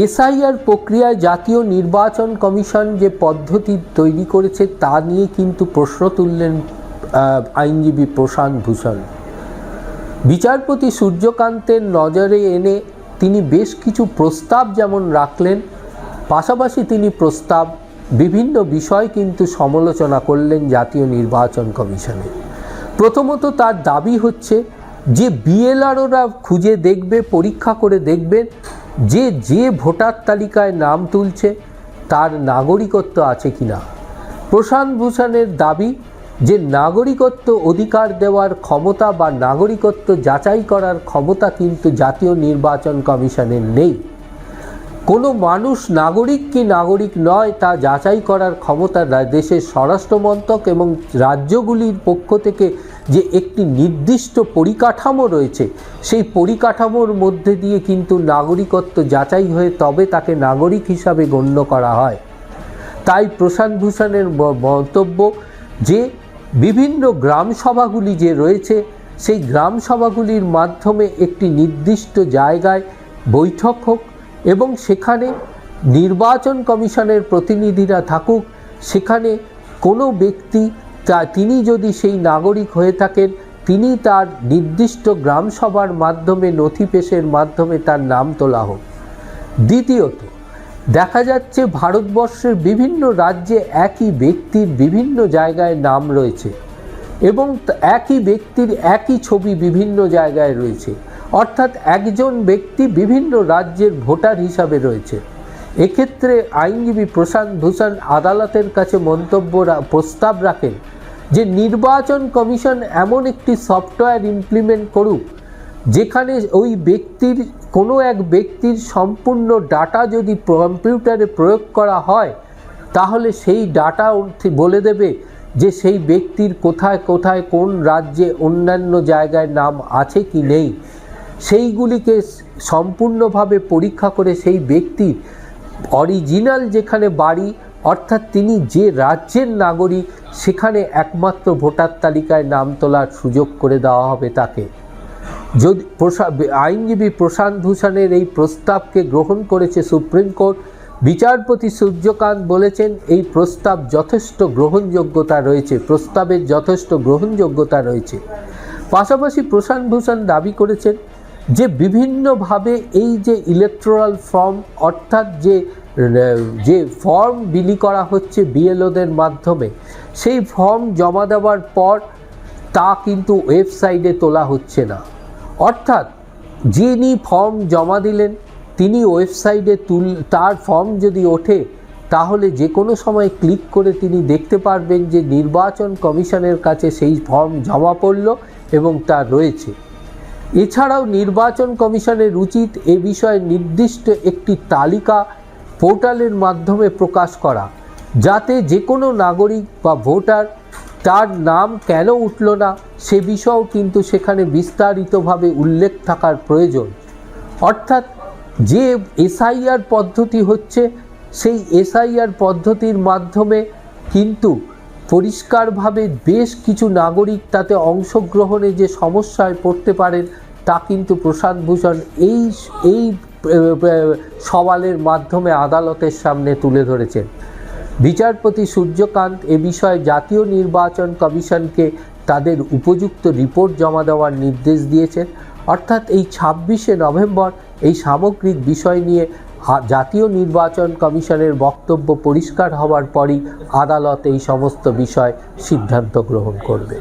SIR প্রক্রিয়ায় জাতীয় নির্বাচন কমিশন যে পদ্ধতি তৈরি করেছে তা নিয়ে কিন্তু প্রশ্ন তুললেন আইনজীবী প্রশান্ত ভূষণ। বিচারপতি সূর্যকান্তের নজরে এনে তিনি বেশ কিছু প্রস্তাব যেমন রাখলেন, পাশাপাশি তিনি প্রস্তাব বিভিন্ন বিষয় কিন্তু সমালোচনা করলেন জাতীয় নির্বাচন কমিশনে। প্রথমত তার দাবি হচ্ছে যে বিএলআরওরা খুঁজে দেখবে, পরীক্ষা করে দেখবেন যে যে ভোটার তালিকায় নাম তুলছে, তার নাগরিকত্ব আছে কিনা? প্রশান্ত ভূষণের দাবি যে নাগরিকত্ব অধিকার দেওয়ার ক্ষমতা বা নাগরিকত্ব যাচাই করার ক্ষমতা কিন্তু জাতীয় নির্বাচন কমিশনের নেই। কোনো মানুষ নাগরিক কি নাগরিক নয়, তা যাচাই করার ক্ষমতা দেশের স্বরাষ্ট্রমন্ত্রক এবং রাজ্যগুলির পক্ষ থেকে যে একটি নির্দিষ্ট পরিকাঠামো রয়েছে, সেই পরিকাঠামোর মধ্যে দিয়ে কিন্তু নাগরিকত্ব যাচাই হয়ে তবে তাকে নাগরিক হিসাবে গণ্য করা হয়। তাই প্রশান্ত ভূষণের মন্তব্য যে বিভিন্ন গ্রাম সভাগুলি যে রয়েছে, সেই গ্রাম সভাগুলির মাধ্যমে একটি নির্দিষ্ট জায়গায় বৈঠক হোক এবং সেখানে নির্বাচন কমিশনের প্রতিনিধিরা থাকুক, সেখানে কোনো ব্যক্তি তা তিনি যদি সেই নাগরিক হয়ে থাকেন, তিনি তার নির্দিষ্ট গ্রাম সভার মাধ্যমে নথি পেশের মাধ্যমে তার নাম তোলা হোক। দ্বিতীয়ত, দেখা যাচ্ছে ভারতবর্ষের বিভিন্ন রাজ্যে একই ব্যক্তির বিভিন্ন জায়গায় নাম রয়েছে এবং একই ব্যক্তির একই ছবি বিভিন্ন জায়গায় রয়েছে। অর্থাৎ একজন ব্যক্তি বিভিন্ন রাজ্যের ভোটার হিসাবে রয়েছে। এক্ষেত্রে আইনজীবী প্রশান্ত ভূষণ আদালতের কাছে মন্তব্য প্রস্তাব রাখেন যে নির্বাচন কমিশন এমন একটি সফটওয়্যার ইমপ্লিমেন্ট করুক, যেখানে ওই ব্যক্তির, কোনো এক ব্যক্তির সম্পূর্ণ ডাটা যদি কম্পিউটারে প্রয়োগ করা হয়, তাহলে সেই ডাটা বলে দেবে যে সেই ব্যক্তির কোথায় কোথায়, কোন রাজ্যে অন্যান্য জায়গায় নাম আছে কি নেই। সেইগুলিকে সম্পূর্ণভাবে পরীক্ষা করে সেই ব্যক্তির অরিজিনাল যেখানে বাড়ি, অর্থাৎ তিনি যে রাজ্যের নাগরিক, সেখানে একমাত্র ভোটার তালিকায় নাম তোলার সুযোগ করে দেওয়া হবে তাকে। যদি আইনজীবী প্রশান্ত ভূষণের এই প্রস্তাবকে গ্রহণ করেছে সুপ্রিম কোর্ট। বিচারপতি সূর্যকান্ত বলেছেন, এই প্রস্তাব যথেষ্ট গ্রহণযোগ্যতা রয়েছে, প্রস্তাবের যথেষ্ট গ্রহণযোগ্যতা রয়েছে। পাশাপাশি প্রশান্ত ভূষণ দাবি করেছেন যে বিভিন্নভাবে এই যে ইলেকট্রাল ফর্ম অর্থাৎ যে যে ফর্ম বিলি করা হচ্ছে বিএলওদের মাধ্যমে, সেই ফর্ম জমা দেওয়ার পর তা কিন্তু ওয়েবসাইটে তোলা হচ্ছে না। অর্থাৎ যিনি ফর্ম জমা দিলেন, তিনি ওয়েবসাইটে তুল, তার ফর্ম যদি ওঠে, তাহলে যে কোনো সময় ক্লিক করে তিনি দেখতে পারবেন যে নির্বাচন কমিশনের কাছে সেই ফর্ম জমা পড়ল এবং তা রয়েছে। এছাড়াও নির্বাচন কমিশনের উচিত এ বিষয়ে নির্দিষ্ট একটি তালিকা পোর্টালের মাধ্যমে প্রকাশ করা, যাতে যে কোনো নাগরিক বা ভোটার তার নাম কেন উঠল না সে বিষয়েও কিন্তু সেখানে বিস্তারিতভাবে উল্লেখ থাকার প্রয়োজন। অর্থাৎ যে এসআইআর পদ্ধতি হচ্ছে, সেই এসআইআর পদ্ধতির মাধ্যমে কিন্তু পরিষ্কারভাবে বেশ কিছু নাগরিক তাতে অংশগ্রহণে যে সমস্যায় পড়তে পারেন, তা কিন্তু প্রশান্ত ভূষণ এই এই সওয়ালের মাধ্যমে আদালতের সামনে তুলে ধরেছেন। বিচারপতি সূর্যকান্ত এ বিষয়ে জাতীয় নির্বাচন কমিশনকে তাদের উপযুক্ত রিপোর্ট জমা দেওয়ার নির্দেশ দিয়েছেন। অর্থাৎ এই ছাব্বিশে নভেম্বর এই সামগ্রিক বিষয় নিয়ে জাতীয় নির্বাচন কমিশনের বক্তব্য পরিষ্কার হওয়ার পরই আদালত এই সমস্ত বিষয় সিদ্ধান্ত গ্রহণ করবে।